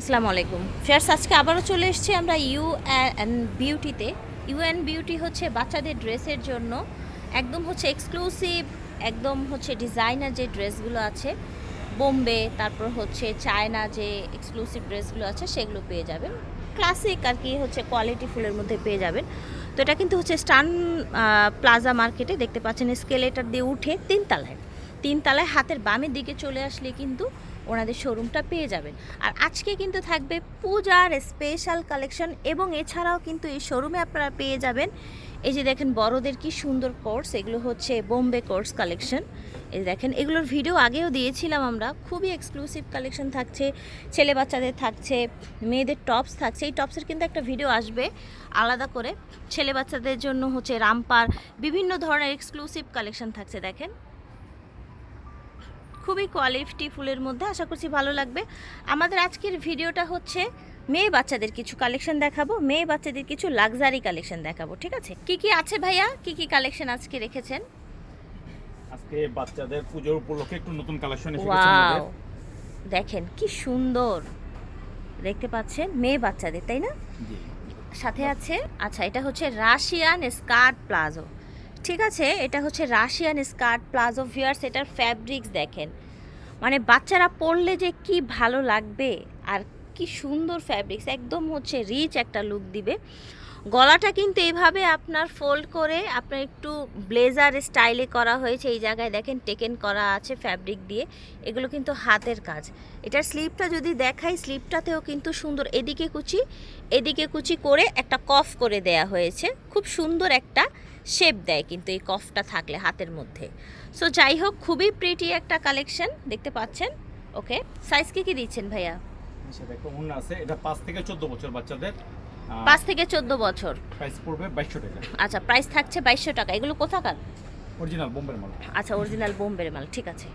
আসসালামু আলাইকুম। ফেয়ার্স, আজকে আবারও চলে এসেছি আমরা ইউ অ্যান্ড বিউটিতে। ইউ অ্যান্ড বিউটি হচ্ছে বাচ্চাদের ড্রেসের জন্য একদম হচ্ছে এক্সক্লুসিভ একদম হচ্ছে ডিজাইনার যে ড্রেসগুলো আছে, বোম্বে, তারপর হচ্ছে চায়না যে এক্সক্লুসিভ ড্রেসগুলো আছে, সেগুলো পেয়ে যাবেন। ক্লাসিক আর কি হচ্ছে কোয়ালিটি ফুলের মধ্যে পেয়ে যাবেন। তো এটা কিন্তু হচ্ছে স্টান প্লাজা মার্কেটে দেখতে পাচ্ছেন স্কেলেটার দিয়ে উঠে তিনতলায়। তিনতলায় হাতের বামের দিকে চলে আসলে কিন্তু ওনাদের শোরুমটা পেয়ে যাবেন। আর আজকে কিন্তু থাকবে পূজার স্পেশাল কালেকশন এবং এছাড়াও কিন্তু এই শোরুমে আপনারা পেয়ে যাবেন। এই যে দেখেন বড়দের কি সুন্দর কোর্স এগুলো হচ্ছে বোম্বে কোর্স কালেকশন এই দেখেন, এগুলোর ভিডিও আগেও দিয়েছিলাম আমরা। খুবই এক্সক্লুসিভ কালেকশন থাকছে, ছেলে বাচ্চাদের থাকছে, মেয়েদের টপস থাকছে। এই টপসের কিন্তু একটা ভিডিও আসবে আলাদা করে। ছেলে বাচ্চাদের জন্য হচ্ছে রামপার, বিভিন্ন ধরনের এক্সক্লুসিভ কালেকশন থাকছে, দেখেন। খুবই কোয়ালিটি ফুলের মধ্যে আশা করছি ভালো লাগবে। আমাদের আজকের ভিডিওটা হচ্ছে মেয়ে বাচ্চাদের কিছু কালেকশন দেখাবো। মেয়ে বাচ্চাদের কিছু লাক্সারি কালেকশন দেখাবো ঠিক আছে? কি কি আছে ভাইয়া? কি কি কালেকশন আজকে রেখেছেন? আজকে বাচ্চাদের পুজোর উপলক্ষে একটু নতুন কালেকশন এসে গেছে ওয়াও। আমাদের। দেখেন কি সুন্দর। দেখতে পাচ্ছেন মেয়ে বাচ্চাদের তাই না? জি। সাথে আছে আচ্ছা এটা হচ্ছে রাশিয়ান স্কার্ট প্লাজো। ঠিক আছে, এটা হচ্ছে রাশিয়ান স্কার্ট প্লাজো ভিয়ার্স এটার ফ্যাব্রিক্স দেখেন। মানে বাচ্চারা পরলে যে কি ভালো লাগবে আর কি সুন্দর ফ্যাব্রিক্স একদম হচ্ছে রিচ একটা লুক দিবে। গলাটা কিন্তু এইভাবে আপনার ফোল্ড করে আপনার একটু ব্লেজার স্টাইলে করা হয়েছে, এই জায়গায় দেখেন টেকেন করা আছে ফ্যাব্রিক দিয়ে, এগুলো কিন্তু হাতের কাজ। এটার স্লিপটা যদি দেখাই স্লিপটাতেও কিন্তু সুন্দর, এদিকে কুচি এদিকে কুচি করে একটা কফ করে দেয়া হয়েছে। খুব সুন্দর একটা শেপ দেয় কিন্তু এই কফটা থাকলে হাতের মধ্যে। সো যাই হোক খুবই প্রিটি একটা কালেকশন দেখতে পাচ্ছেন? ওকে সাইজ কি কি দিচ্ছেন ভাইয়া? উন্না আছে। এটা পাঁচ থেকে চোদ্দ বছর বাচ্চাদের পাঁচ থেকে চোদ্দ বছর। প্রাইস পড়বে বাইশশো টাকা। আচ্ছা প্রাইস থাকছে বাইশশো টাকা। এগুলো কোথাকার? অরিজিনাল বোম্বের মাল। আচ্ছা অরিজিনাল বোম্বের মাল ঠিক আছে।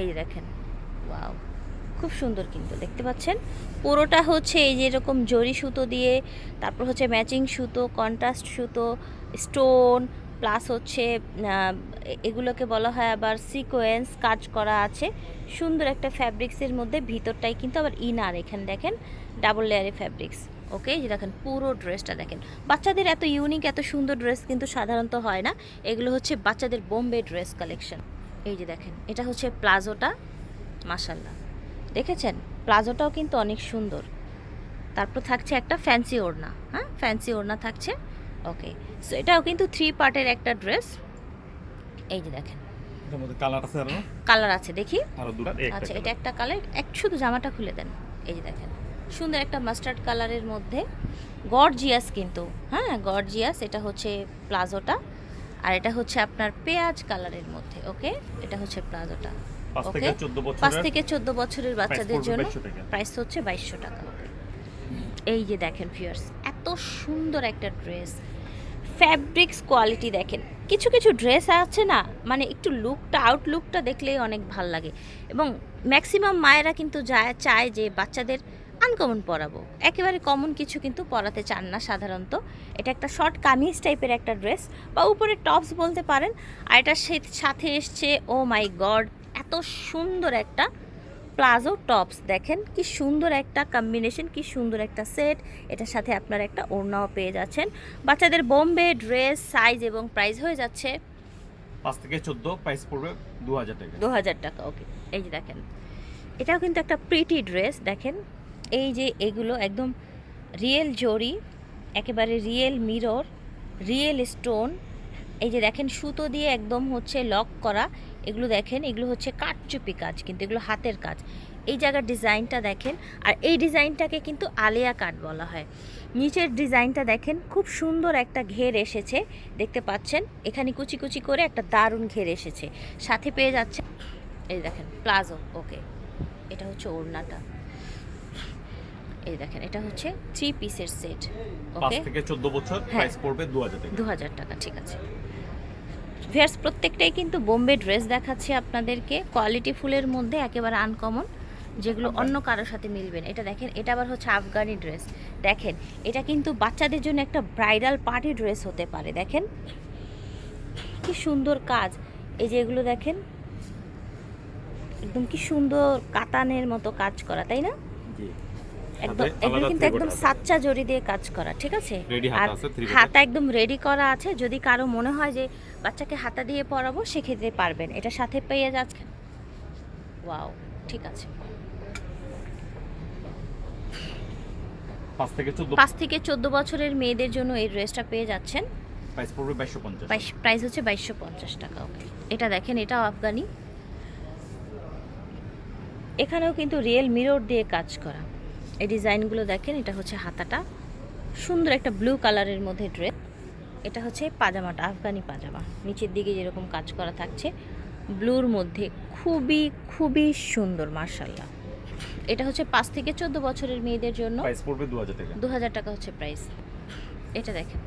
এই দেখেন ওয়াও খুব সুন্দর কিন্তু, দেখতে পাচ্ছেন? পুরোটা হচ্ছে এই যে এরকম জরি সুতো দিয়ে, তারপর হচ্ছে ম্যাচিং সুতো, কন্ট্রাস্ট সুতো, স্টোন, প্লাস হচ্ছে এগুলোকে বলা হয় আবার সিকোয়েন্স কাজ করা আছে। সুন্দর একটা ফ্যাব্রিক্সের মধ্যে, ভিতরটাই কিন্তু আবার ইনার, এখানে দেখেন, ডাবল লেয়ারে ফ্যাব্রিক্স, ওকে? যে দেখেন, পুরো ড্রেসটা দেখেন। বাচ্চাদের এত ইউনিক, এত সুন্দর ড্রেস কিন্তু সাধারণত হয় না। এগুলো হচ্ছে বাচ্চাদের বোম্বে ড্রেস কালেকশন। এই যে দেখেন, এটা হচ্ছে প্লাজোটা মাসাল্লাহ দেখেছেন? প্লাজোটাও কিন্তু অনেক সুন্দর। তারপর থাকছে একটা ফ্যান্সি ওড়না। হ্যাঁ? ফ্যান্সি ওড়না থাকছে। ওকে সো এটাও কিন্তু থ্রি পার্টের একটা ড্রেস এই যে দেখেন। কালার আছে কালার আছে দেখি। আচ্ছা এটা একটা কালার এক শুধু জামাটা খুলে দেন। এই যে দেখেন। সুন্দর একটা মাস্টার্ড কালারের মধ্যে। গর্জিয়াস কিন্তু। হ্যাঁ? গর্জিয়াস এটা হচ্ছে প্লাজোটা। আর এটা হচ্ছে আপনার পেঁয়াজ কালারের মধ্যে। ওকে এটা হচ্ছে প্লাজোটা। ওকে পাঁচ থেকে চোদ্দ বছরের বাচ্চাদের জন্য প্রাইস হচ্ছে বাইশশো টাকা। এই যে দেখেন ফিয়ার্স এত সুন্দর একটা ড্রেস ফ্যাব্রিক্স কোয়ালিটি দেখেন। কিছু কিছু ড্রেস আছে না মানে একটু লুকটা আউটলুকটা দেখলেই অনেক ভালো লাগে। এবং ম্যাক্সিমাম মায়েরা কিন্তু যায় চায় যে বাচ্চাদের আনকমন পরাবো। একেবারে কমন কিছু কিন্তু পরাতে চান না সাধারণত। এটা একটা শর্ট কামিজ টাইপের একটা ড্রেস বা উপরে টপস বলতে পারেন। আর এটার সে- সাথে এসছে ও মাই গড এত সুন্দর একটা প্লাজো টপস। দেখেন কি সুন্দর একটা কম্বিনেশন কি সুন্দর একটা সেট এটার সাথে আপনার একটা ওড়নাও পেয়ে যাচ্ছেন। বাচ্চাদের বোম্বে ড্রেস সাইজ এবং প্রাইস হয়ে যাচ্ছে পাঁচ থেকে চোদ্দ প্রাইস পড়বে দু হাজার টাকা। দু হাজার টাকা ওকে এই যে দেখেন এটাও কিন্তু একটা প্রিটি ড্রেস দেখেন এই যে এগুলো একদম রিয়েল জরি একেবারে রিয়েল মিরর রিয়েল স্টোন এই যে দেখেন সুতো দিয়ে একদম হচ্ছে লক করা। এগুলো দেখেন এগুলো হচ্ছে কাঠচুপি কাজ কিন্তু এগুলো হাতের কাজ। এই জায়গার ডিজাইনটা দেখেন আর এই ডিজাইনটাকে কিন্তু আলিয়া কাট বলা হয়। নিচের ডিজাইনটা দেখেন খুব সুন্দর একটা ঘের এসেছে দেখতে পাচ্ছেন? এখানে কুচি কুচি করে একটা দারুণ ঘের এসেছে। সাথে পেয়ে যাচ্ছে এই দেখেন প্লাজো ওকে। এটা হচ্ছে ওড়নাটা। এই দেখেন এটা হচ্ছে থ্রি পিসের সেট ওকে? থেকে চোদ্দ বছর হ্যাঁ। প্রাইস পড়বে টাকা। দু হাজার টাকা ঠিক আছে। ভিয়ার্স প্রত্যেকটাই কিন্তু বোম্বে ড্রেস দেখাচ্ছে আপনাদেরকে। কোয়ালিটি ফুলের মধ্যে একেবারে আনকমন যেগুলো অন্য কারোর সাথে মিলবেন এটা দেখেন এটা আবার হচ্ছে আফগানি ড্রেস। দেখেন এটা কিন্তু বাচ্চাদের জন্য একটা ব্রাইডাল পার্টি ড্রেস হতে পারে দেখেন। কি সুন্দর কাজ। এই যে এগুলো দেখেন একদম কি সুন্দর কাতানের মতো কাজ করা তাই না? একদম এগুলো কিন্তু একদম সাচ্চা জড়ি দিয়ে কাজ করা ঠিক আছে? আর। হাতা একদম রেডি করা আছে যদি কারও মনে হয় যে বাচ্চাকে হাতা দিয়ে পরাবো সেক্ষেত্রে পারবেন। এটা সাথে পেয়ে যাচ্ছে ওয়াও ঠিক আছে। পাঁচ থেকে চোদ্দ বছরের মেয়েদের জন্য এই ড্রেসটা পেয়ে যাচ্ছেন। প্রাইস পড়বে বাইশশো পঞ্চাশ। প্রাইস হচ্ছে বাইশশো পঞ্চাশ টাকা ওকে এটা দেখেন এটা আফগানি। এখানেও কিন্তু রিয়েল মিরর দিয়ে কাজ করা। এই ডিজাইনগুলো দেখেন এটা হচ্ছে হাতাটা। সুন্দর একটা ব্লু কালারের মধ্যে ড্রেস এটা হচ্ছে পাজামাটা আফগানি পাজামা। নিচের দিকে যেরকম কাজ করা থাকছে ব্লুর মধ্যে খুবই খুবই সুন্দর মার্শাল্লাহ এটা হচ্ছে পাঁচ থেকে চোদ্দ বছরের মেয়েদের জন্য। দু হাজার টাকা। হচ্ছে প্রাইস এটা দেখেন।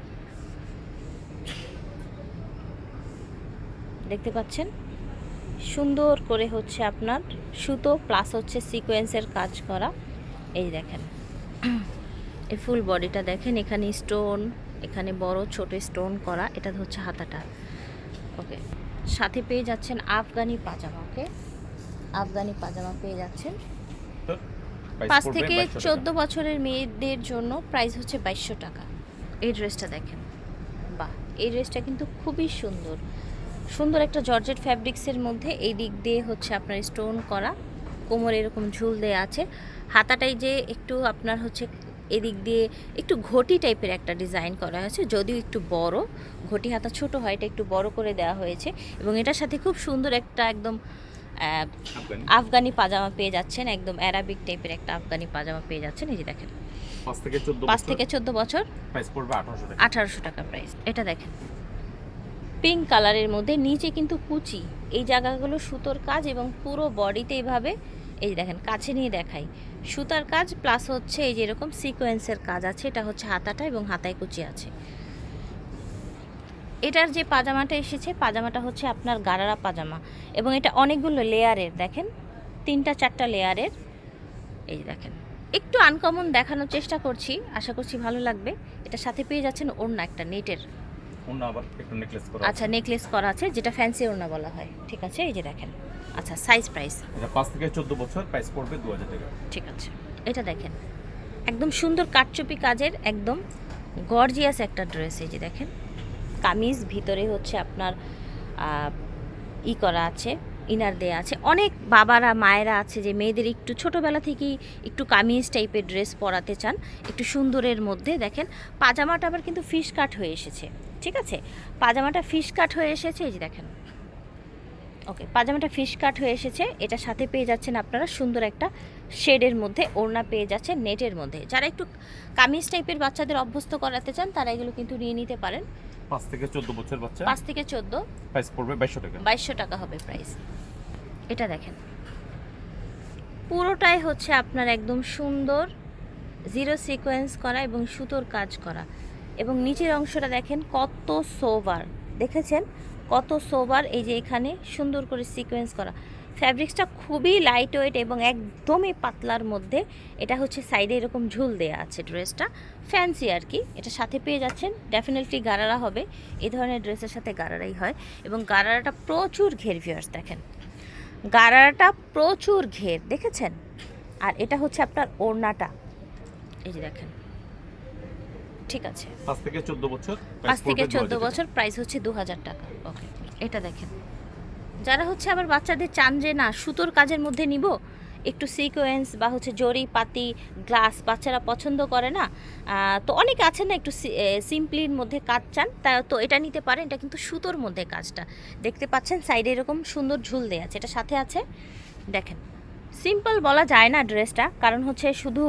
দেখতে পাচ্ছেন? সুন্দর করে হচ্ছে আপনার সুতো প্লাস হচ্ছে সিকোয়েন্সের কাজ করা। এই দেখেন। এই ফুল বডিটা দেখেন এখানে স্টোন এখানে বড় ছোট স্টোন করা এটা হচ্ছে হাতাটা। ওকে সাথে পেয়ে যাচ্ছেন আফগানি পাজামা ওকে আফগানি পাজামা পেয়ে যাচ্ছেন। পাঁচ থেকে চোদ্দ বছরের মেয়েদের জন্য প্রাইস হচ্ছে বাইশশো টাকা। এই ড্রেসটা দেখেন। বাহ এই ড্রেসটা কিন্তু খুবই সুন্দর। সুন্দর একটা জর্জেট ফ্যাব্রিক্সের মধ্যে এই দিক দিয়ে হচ্ছে আপনার স্টোন করা। কোমরে এরকম ঝুল দেয়া আছে। হাতাটাই যে একটু আপনার হচ্ছে এদিক দিয়ে একটু ঘটি টাইপের একটা ডিজাইন করা হয়েছে যদিও একটু বড়। ঘটি হাতা ছোট হয় এটা একটু বড় করে দেওয়া হয়েছে এবং এটার সাথে খুব সুন্দর একটা একদম আফগানি। পাজামা পেয়ে যাচ্ছেন একদম অ্যারাবিক টাইপের একটা আফগানি পাজামা পেয়ে যাচ্ছেন এই যে দেখেন। পাঁচ থেকে চোদ্দ বছর আঠারোশো টাকা। প্রাইস এটা দেখেন। পিঙ্ক কালারের মধ্যে নিচে কিন্তু কুচি। এই জায়গাগুলো সুতোর কাজ এবং পুরো বডিতে এইভাবে এই যে দেখেন কাছে নিয়ে দেখাই। সুতার কাজ প্লাস হচ্ছে এই যে এরকম সিকোয়েন্সের কাজ আছে, এটা হচ্ছে হাতাটা এবং হাতায় কুচি আছে। এটার যে পাজামাটা এসেছে, পাজামাটা হচ্ছে আপনার গারারা পাজামা এবং এটা অনেকগুলো লেয়ারের, দেখেন? তিনটা, চারটা লেয়ারের। এই দেখেন, একটু আনকমন দেখানোর চেষ্টা করছি, আশা করছি ভালো লাগবে। এটা সাথে পেয়ে যাচ্ছেন ওড়না, একটা নেটের অন্য আবার একটু নেকলেস করা আচ্ছা নেকলেস করা আছে যেটা ফ্যান্সি ওড়না বলা হয়। ঠিক আছে এই যে দেখেন। আচ্ছা সাইজ প্রাইস এটা 5 থেকে চোদ্দ বছর প্রাইস পড়বে দু হাজার টাকা। ঠিক আছে। এটা দেখেন একদম সুন্দর কাটচুপি কাজের একদম গর্জিয়াস একটা ড্রেস এই যে দেখেন। কামিজ ভিতরে হচ্ছে আপনার ই করা আছে। ইনার দেয়া আছে। অনেক বাবারা, মায়েরা আছে যে মেয়েদের একটু ছোটোবেলা থেকেই একটু কামিজ টাইপের ড্রেস পরাতে চান। একটু সুন্দরের মধ্যে দেখেন, পাজামাটা আবার কিন্তু ফিশ কাট হয়ে এসেছে, ঠিক আছে? পাজামাটা ফিশ কাট হয়ে এসেছে, এই যে দেখেন। ওকে, পাজামাটা ফিশ কাট হয়ে এসেছে এটা সাথে পেয়ে যাচ্ছেন আপনারা সুন্দর একটা শেডের মধ্যে, ওড়না পেয়ে যাচ্ছেন নেটের মধ্যে। যারা একটু কামিজ টাইপের বাচ্চাদের অভ্যস্ত করাতে চান, তারা এগুলো কিন্তু নিয়ে নিতে পারেন। পাঁচ থেকে চোদ্দ বছর বাচ্চা। পাঁচ থেকে চোদ্দ? প্রাইস পড়বে বাইশশো টাকা। বাইশশো টাকা হবে প্রাইস এটা দেখেন। পুরোটাই হচ্ছে আপনার একদম সুন্দর জিরো সিকোয়েন্স করা এবং সুতোর কাজ করা। এবং নিচের অংশটা দেখেন কত সোবার দেখেছেন? কত সোবার এই যে এখানে সুন্দর করে সিকোয়েন্স করা। ফ্যাব্রিক্সটা খুবই লাইট ওয়েট এবং একদমই পাতলার মধ্যে এটা হচ্ছে সাইডে এরকম ঝুল দেয়া আছে ড্রেসটা ফ্যান্সি আর কি এটা সাথে পেয়ে যাচ্ছেন ডেফিনেটলি গারারা হবে এই ধরনের ড্রেসের সাথে গারারাই হয় এবং গারারাটা প্রচুর ঘের ভিউয়ার্স দেখেন। গারারাটা প্রচুর ঘের দেখেছেন? আর এটা হচ্ছে আপনার ওড়নাটা এই যে দেখেন। ঠিক আছে। পাঁচ থেকে চোদ্দ বছর পাঁচ থেকে চোদ্দ বছর প্রাইস হচ্ছে দু হাজার টাকা। ওকে এটা দেখেন। যারা হচ্ছে আবার বাচ্চাদের চান যে, না, সুতোর কাজের মধ্যে নিব, একটু সিকোয়েন্স বা হচ্ছে জরি, পাতি, গ্লাস বাচ্চারা পছন্দ করে না। তো অনেকে আছেন না একটু সিম্পলির মধ্যে কাজ চান, তা তো এটা নিতে পারেন, এটা কিন্তু সুতোর মধ্যে কাজটা। দেখতে পাচ্ছেন সাইডে এরকম সুন্দর ঝুল দেওয়া আছে, এটা সাথে আছে। দেখেন, সিম্পল বলা যায় না ড্রেসটা, কারণ হচ্ছে শুধু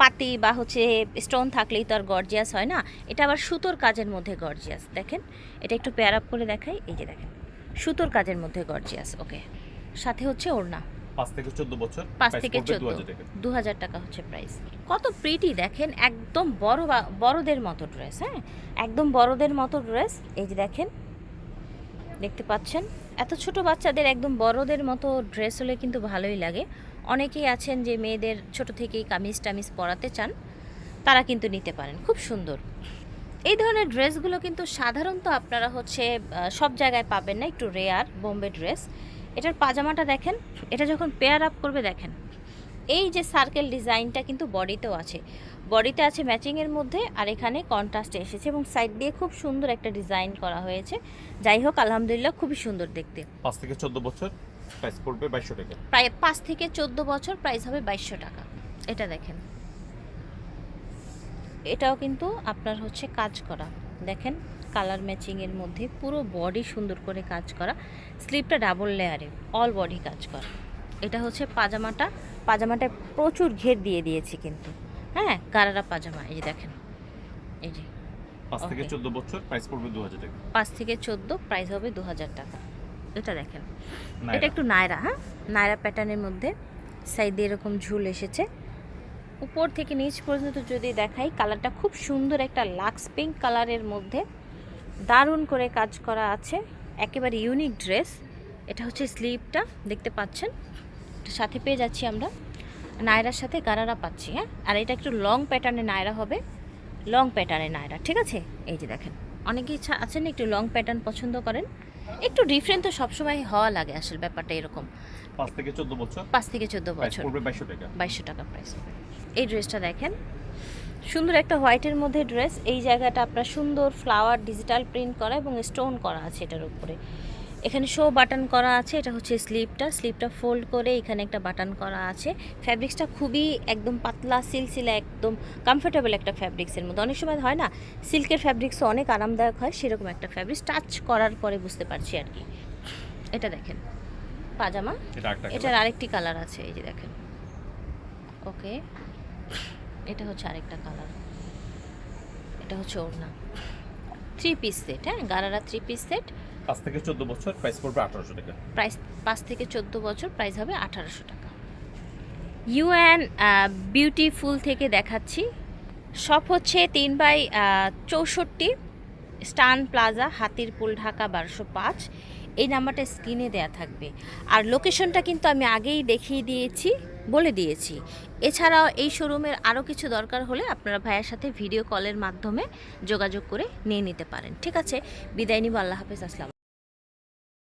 পাতি বা হচ্ছে স্টোন থাকলেই তো আর গর্জিয়াস হয় না, এটা আবার সুতোর কাজের মধ্যে গর্জিয়াস। দেখেন, এটা একটু পেয়ার আপ করে দেখাই, এই যে দেখেন। সুতোর কাজের মধ্যে গর্জিয়াস ওকে সাথে হচ্ছে ওড়না। পাঁচ থেকে চোদ্দ বছর পাঁচ থেকে চোদ্দ। দু হাজার টাকা হচ্ছে প্রাইস কত প্রিটি দেখেন একদম বড় বড়দের মতো ড্রেস হ্যাঁ? একদম বড়দের মতো ড্রেস এই যে দেখেন দেখতে পাচ্ছেন? এত ছোট বাচ্চাদের একদম বড়দের মতো ড্রেস হলে কিন্তু ভালোই লাগে। অনেকেই আছেন যে মেয়েদের ছোট থেকেই কামিজ টামিজ পরাতে চান তারা কিন্তু নিতে পারেন। খুব সুন্দর। এই ধরনের ড্রেসগুলো কিন্তু সাধারণত আপনারা হচ্ছে সব জায়গায় পাবেন না একটু রেয়ার বোম্বে ড্রেস। এটার পাজামাটা দেখেন এটা যখন পেয়ার আপ করবে দেখেন। এই যে সার্কেল ডিজাইনটা কিন্তু বডিতেও আছে। বডিতে আছে ম্যাচিংয়ের মধ্যে আর এখানে কন্ট্রাস্টে এসেছে এবং সাইড দিয়ে খুব সুন্দর একটা ডিজাইন করা হয়েছে। যাই হোক আলহামদুলিল্লাহ খুবই সুন্দর দেখতে। পাঁচ থেকে চোদ্দ বছর প্রাইস পড়বে বাইশশো টাকা। প্রায় পাঁচ থেকে চোদ্দ বছর প্রাইস হবে বাইশশো টাকা। এটা দেখেন। এটাও কিন্তু আপনার হচ্ছে কাজ করা। দেখেন কালার ম্যাচিংয়ের মধ্যে পুরো বডি সুন্দর করে কাজ করা। স্লিপটা ডাবল লেয়ারে অল বডি কাজ করা। এটা হচ্ছে পাজামাটা পাজামাটায় প্রচুর ঘের দিয়ে দিয়েছি কিন্তু। হ্যাঁ গারারা পাজামা এই যে দেখেন এই যে। পাঁচ থেকে. চোদ্দ বছর প্রাইস পড়বে দু হাজার টাকা। পাঁচ থেকে চোদ্দ প্রাইস হবে দু হাজার টাকা। এটা দেখেন। এটা একটু নায়রা হ্যাঁ? নায়রা প্যাটার্নের মধ্যে সাইডে এরকম ঝুল এসেছে। উপর থেকে নিচ পর্যন্ত যদি দেখাই কালারটা খুব সুন্দর একটা লাক্স পিঙ্ক কালারের মধ্যে। দারুণ করে কাজ করা আছে। একেবারে ইউনিক ড্রেস। এটা হচ্ছে স্লিভটা দেখতে পাচ্ছেন? সাথে পেয়ে যাচ্ছি আমরা। নায়রার সাথে গারারা পাচ্ছি হ্যাঁ? আর এটা একটু লং প্যাটার্নে নায়রা হবে। লং প্যাটার্নে নায়রা ঠিক আছে? এই যে দেখেন অনেকে ইচ্ছা আছেন একটু লং প্যাটার্ন পছন্দ করেন। একটু ডিফারেন্ট তো সবসময় হওয়া লাগে আসলে ব্যাপারটা এরকম। পাঁচ থেকে চোদ্দ বছর? পাঁচ থেকে চোদ্দ বছর। বাইশশো টাকা। বাইশশো টাকা প্রাইস এই ড্রেসটা দেখেন। সুন্দর একটা হোয়াইটের মধ্যে ড্রেস এই জায়গাটা আপনার সুন্দর ফ্লাওয়ার ডিজিটাল প্রিন্ট করা এবং স্টোন করা আছে এটার উপরে। এখানে শো বাটন করা আছে এটা হচ্ছে স্লিপটা স্লিপটা ফোল্ড করে এখানে একটা বাটন করা আছে। ফ্যাব্রিক্সটা খুবই একদম পাতলা সিলসিলা একদম কমফোর্টেবল একটা ফ্যাব্রিক্সের মধ্যে। অনেক সময় হয় না সিল্কের ফ্যাব্রিক্সও অনেক আরামদায়ক হয় সেরকম একটা ফ্যাব্রিক্স টাচ করার পরে বুঝতে পারছি আর কি। এটা দেখেন পাজামা। এটা এটার আরেকটি কালার আছে এই যে দেখেন। ওকে এটা হচ্ছে আরেকটা কালার এটা হচ্ছে ওড়না। থ্রি পিস সেট হ্যাঁ? গারারা থ্রি পিস সেট পাঁচ থেকে চোদ্দ বছর প্রাইস পড়বে আঠারোশো টাকা। প্রাইস পাঁচ থেকে চোদ্দ বছর প্রাইস হবে আঠারোশো টাকা। ইউএন বিউটিফুল থেকে দেখাচ্ছি। সব হচ্ছে তিন বাই চৌষট্টি স্টান প্লাজা হাতিরপুল ঢাকা বারোশো পাঁচ। এই নাম্বারটা স্ক্রিনে দেয়া থাকবে। আর লোকেশনটা কিন্তু আমি আগেই দেখিয়ে দিয়েছি, বলে দিয়েছি। এছাড়াও এই শোরুমের আরও কিছু দরকার হলে আপনারা ভাইয়ের সাথে ভিডিও কলের মাধ্যমে যোগাযোগ করে নিয়ে নিতে পারেন। ঠিক আছে, বিদায় নিব, আল্লাহ হাফেজ, আসসালাম